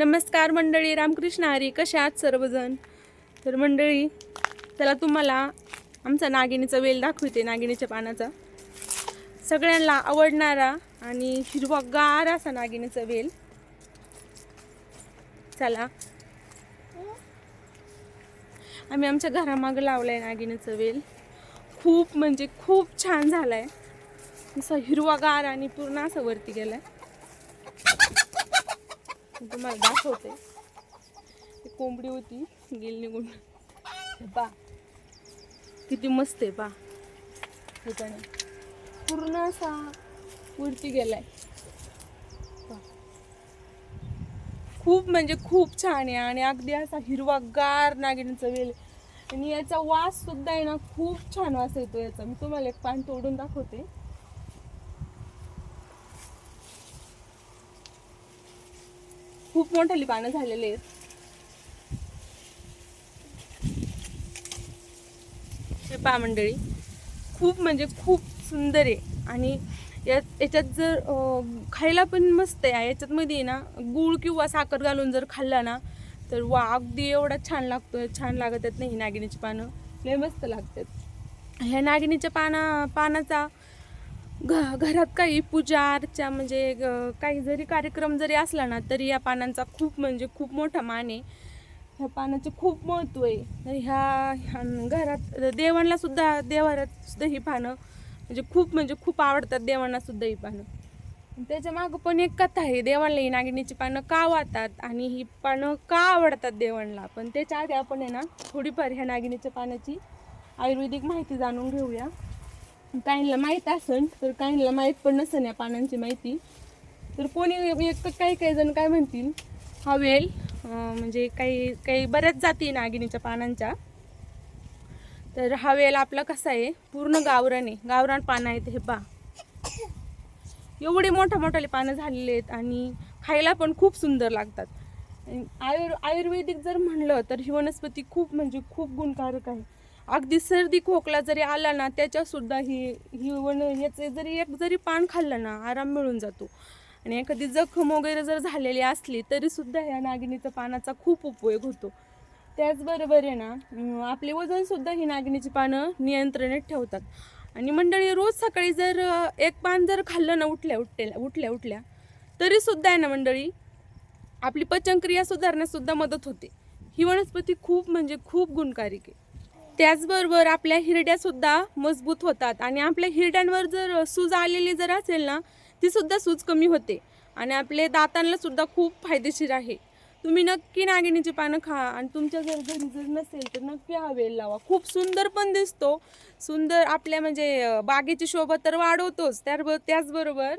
नमस्कार मंडळी रामकृष्ण हरी कसे आहात सर्वजण? तर मंडळी चला तुम्हाला आमचा नागिणीचा वेल दाखवते नागिणीच्या पानाचा. सगळ्यांना आवडणारा आणि हिरवागार असा नागिणीचा वेल. चला. आम्ही आमच्या घरामागं लावलाय नागिणीचा वेल. खूप म्हणजे खूप छान झालाय. असा हिरवागार आणि पूर्ण असं वरती गेलाय. आहे तुम्हाला दाखवते. कोंबडी होती गेली निघून. पा. किती मस्त आहे पा. हे पण पूर्ण असा वरती गेलाय. खूप म्हणजे खूप छान आहे आणि अगदी असा हिरवागार नागिणीचा वेल आहे. आणि याचा वास सुद्धा आहे ना खूप छान वास येतो याचा. मी तुम्हाला एक पान तोडून दाखवते. खूप मोठाली पानं झालेले आहेत हे पहा मंडळी खूप म्हणजे खूप सुंदर आहे. आणि यात याच्यात जर खायला पण मस्त आहे. याच्यात मध्ये आहे ना गूळ किंवा साखर घालून जर खाल्ला ना तर वा अगदी एवढा छान लागतो छान लागत आहेत नाही नागिणीची पानं. लय मस्त लागतात. ह्या नागिणीच्या पाना पानाचा घ घरात काही पूजा अर्चा म्हणजे ग- काही जरी कार्यक्रम जरी असला ना तरी या पानांचा खूप म्हणजे खूप मोठा मान आहे. ह्या पानाचे खूप महत्त्व आहे. तर ह्या ह्या घरात देवांना सुद्धा देवारात सुद्धा ही पानं म्हणजे खूप म्हणजे खूप आवडतात देवांना सुद्धा ही पानं. त्याच्या मागं पण एक कथा आहे देवांना ही नागिणीची पानं का वाहतात आणि ही पानं का आवडतात देवांना? पण त्याच्या आधी आपण आहे ना थोडीफार ह्या नागिणीच्या पानाची आयुर्वेदिक माहिती जाणून घेऊया. काहींना माहीत असन तर काहींना माहीत पण नसेल या पानांची माहिती. तर कोणी एक काही काही जण काय म्हणतील हा वेल म्हणजे काही काही बऱ्याच जाती नागिनीच्या पानांच्या. तर हा वेल आपला कसा आहे? पूर्ण गावराने आहे. गावरान पानं आहेत हे पा एवढे मोठ्या मोठाले पानं झालेले आहेत आणि खायला पण खूप सुंदर लागतात. आयुर् आयुर्वेदिक जर म्हणलं तर ही वनस्पती खूप म्हणजे खूप गुणकारक आहे. अगदी सर्दी खोकला जरी आला ना त्याच्यासुद्धा ही ही वन याचे जरी एक जरी पान खाल्लं ना आराम मिळून जातो. आणि एखादी जखम वगैरे जर झालेली असली तरीसुद्धा ह्या नागिनीच्या पानाचा खूप उपयोग होतो. त्याचबरोबर आहे ना आपले वजनसुद्धा ही नागिनीची पानं नियंत्रणात ठेवतात. आणि मंडळी रोज सकाळी जर एक पान जर खाल्लं ना उठल्या उठल्या उठल्या उठल्या तरीसुद्धा आहे ना मंडळी आपली पचनक्रिया सुधारण्यासुद्धा मदत होते. ही वनस्पती खूप म्हणजे खूप गुणकारिक आहे. त्याचबरोबर आपल्या हिरड्यासुद्धा मजबूत होतात. आणि आपल्या हिरड्यांवर जर सूज आलेली जर असेल ना तीसुद्धा सूज कमी होते. आणि आपले दातांनासुद्धा खूप फायदेशीर आहे. तुम्ही नक्की नागिणीची पानं खा आणि तुमच्या जर घरी जर नसेल तर नक्की हा वेल लावा. खूप सुंदर पण दिसतो. सुंदर आपल्या म्हणजे बागेची शोभा तर वाढवतोच. त्या त्याचबरोबर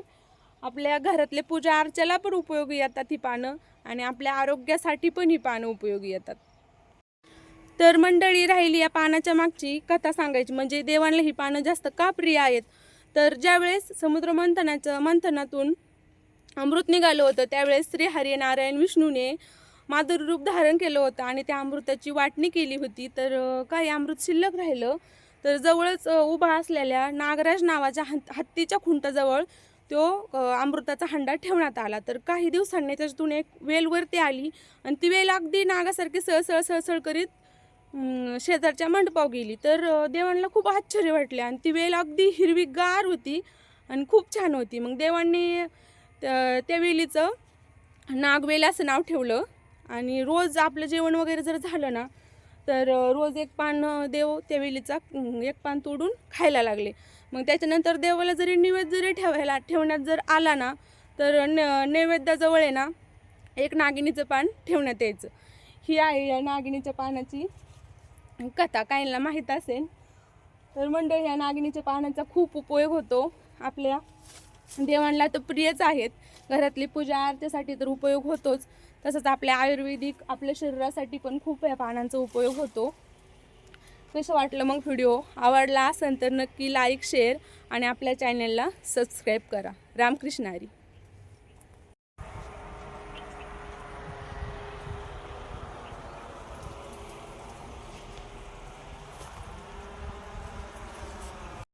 आपल्या घरातले पूजा अर्चेला पण उपयोगी येतात ही पानं. आणि आपल्या आरोग्यासाठी पण ही पानं उपयोगी येतात. तर मंडळी राहिली या पानाच्या मागची कथा सांगायची. म्हणजे देवांना ही पानं जास्त का प्रिय आहेत? तर ज्यावेळेस समुद्र मंथनाचं मंथनातून अमृत निघालं होतं त्यावेळेस श्री हरी नारायण विष्णूने माधुरी रूप धारण केलं होतं आणि त्या अमृताची वाटणी केली होती. तर काही अमृत शिल्लक राहिलं. तर जवळच उभा असलेल्या नागराज नावाच्या हत्तीच्या खुंटाजवळ तो अमृताचा हंडा ठेवण्यात आला. तर काही दिवसांनी त्याच्यातून एक वेलवरती आली आणि ती वेल अगदी नागासारखी सळसळ सळसळ करीत शेजारच्या मंडपाव गेली. तर देवांना खूप आश्चर्य वाटले आणि ती वेल अगदी हिरवीगार होती आणि खूप छान होती. मग देवांनी त्या त्या वेलीचं नागवेल असं नाव ठेवलं आणि रोज आपलं जेवण वगैरे जर झालं ना तर रोज एक पान देव त्या वेलीचा एक पान तोडून खायला लागले. मग त्याच्यानंतर देवाला जरी नैवेद्य जरी ठेवायला ठेवण्यात जर आला ना तर न नैवेद्याजवळ आहे ना एक नागिनीचं पान ठेवण्यात यायचं. ही आहे या नागिनीच्या पानाची कथा काहींना माहीत असेल तर मंडळ ह्या नागिनीच्या पानांचा खूप उपयोग होतो. आपल्या देवांना तर प्रियच आहेत. घरातली पूजा आरतीसाठी तर उपयोग होतोच. तसंच आपल्या आयुर्वेदिक आपल्या शरीरासाठी पण खूप या पानांचा उपयोग होतो. कसं वाटलं मग व्हिडिओ आवडला असेल तर नक्की लाईक शेअर आणि आपल्या चॅनलला सबस्क्राईब करा. रामकृष्ण हरी.